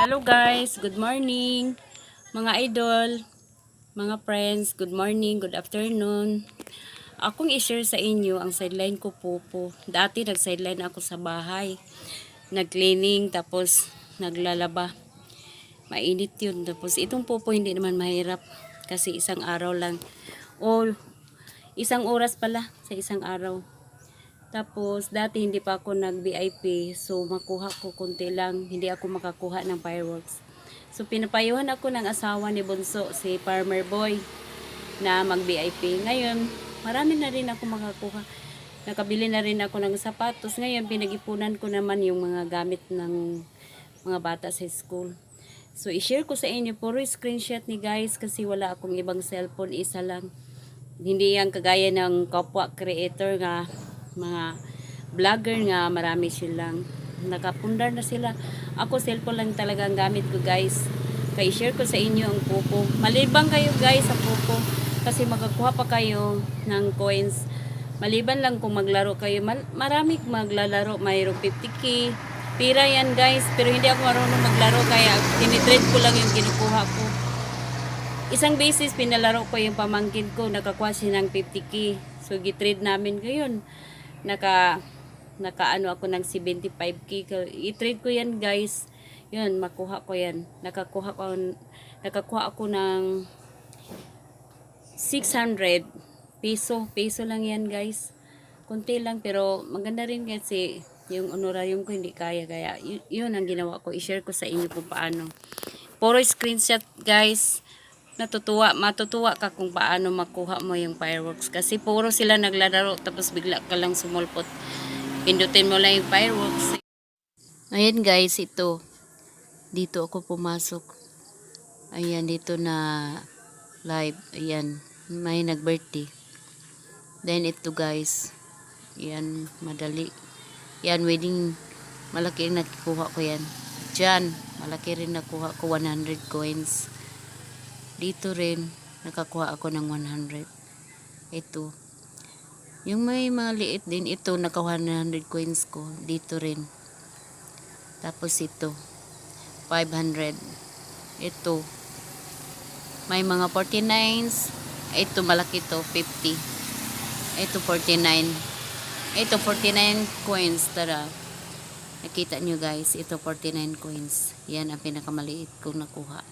Hello guys, good morning. Mga idol, mga friends, good morning, good afternoon. Akong i-share sa inyo ang sideline ko po po. Dati nag-sideline ako sa bahay. Nag-cleaning, tapos naglalaba. Mainit yun. Tapos itong popo hindi naman mahirap. Kasi isang araw lang. O isang oras pala sa isang araw. Tapos, dati hindi pa ako nag-VIP. So, makuha ko kunti lang. Hindi ako makakuha ng fireworks. So, pinapayuhan ako ng asawa ni Bunso, si Farmer Boy, na mag-VIP. Ngayon, marami na rin ako makakuha. Nakabili na rin ako ng sapatos. Ngayon, pinag-ipunan ko naman yung mga gamit ng mga bata sa school. So, i-share ko sa inyo. Puro screenshot ni guys kasi wala akong ibang cellphone. Isa lang. Hindi yan kagaya ng kapwa creator nga mga vlogger nga marami silang nakapundar na sila. Ako cellphone lang talaga ang gamit ko guys. Kaya share ko sa inyo ang pupo malibang kayo guys sa pupo kasi magkakuha pa kayo ng coins. Maliban lang kung maglaro kayo. Marami maglalaro. Mayroong 50k pira yan guys. Pero hindi ako marunong maglaro kaya tinitrade ko lang yung kinukuha ko. Isang beses pinalaro ko yung pamangkin ko, nakakuha siya ng 50k. So gitrade namin ngayon. Naka naka ano ako ng 75k. Ka- I-trade ko yan, guys. Yun, makuha ko yan. Nakakuha ko nakakuha ako ng 600 peso. Peso lang yan, guys. Kunti lang pero maganda rin kasi yung honorarium ko hindi kaya kaya yun ang ginawa ko i-share ko sa inyo kung paano puro screenshot guys natutuwa, matutuwa ka kung paano makuha mo yung fireworks. Kasi puro sila naglalaro tapos bigla ka lang sumulpot. Pindutin mo lang yung fireworks. Ayan guys, ito. Dito ako pumasok. Ayan, dito na live. Ayan, may nag-birthday. Then ito guys. Ayan, madali. Yan, wedding. Malaki rin ko yan. Diyan, malaki rin nakuha ko 100 coins. Dito rin, nakakuha ako ng 100. Ito. Yung may mga liit din, ito, naka 100 coins ko. Dito rin. Tapos ito, 500. Ito, may mga 49s. Ito, malaki to, 50. Ito, 49. Ito, 49 coins. Tara. Nakita nyo guys, ito 49 coins. Yan ang pinakamaliit kong nakuha.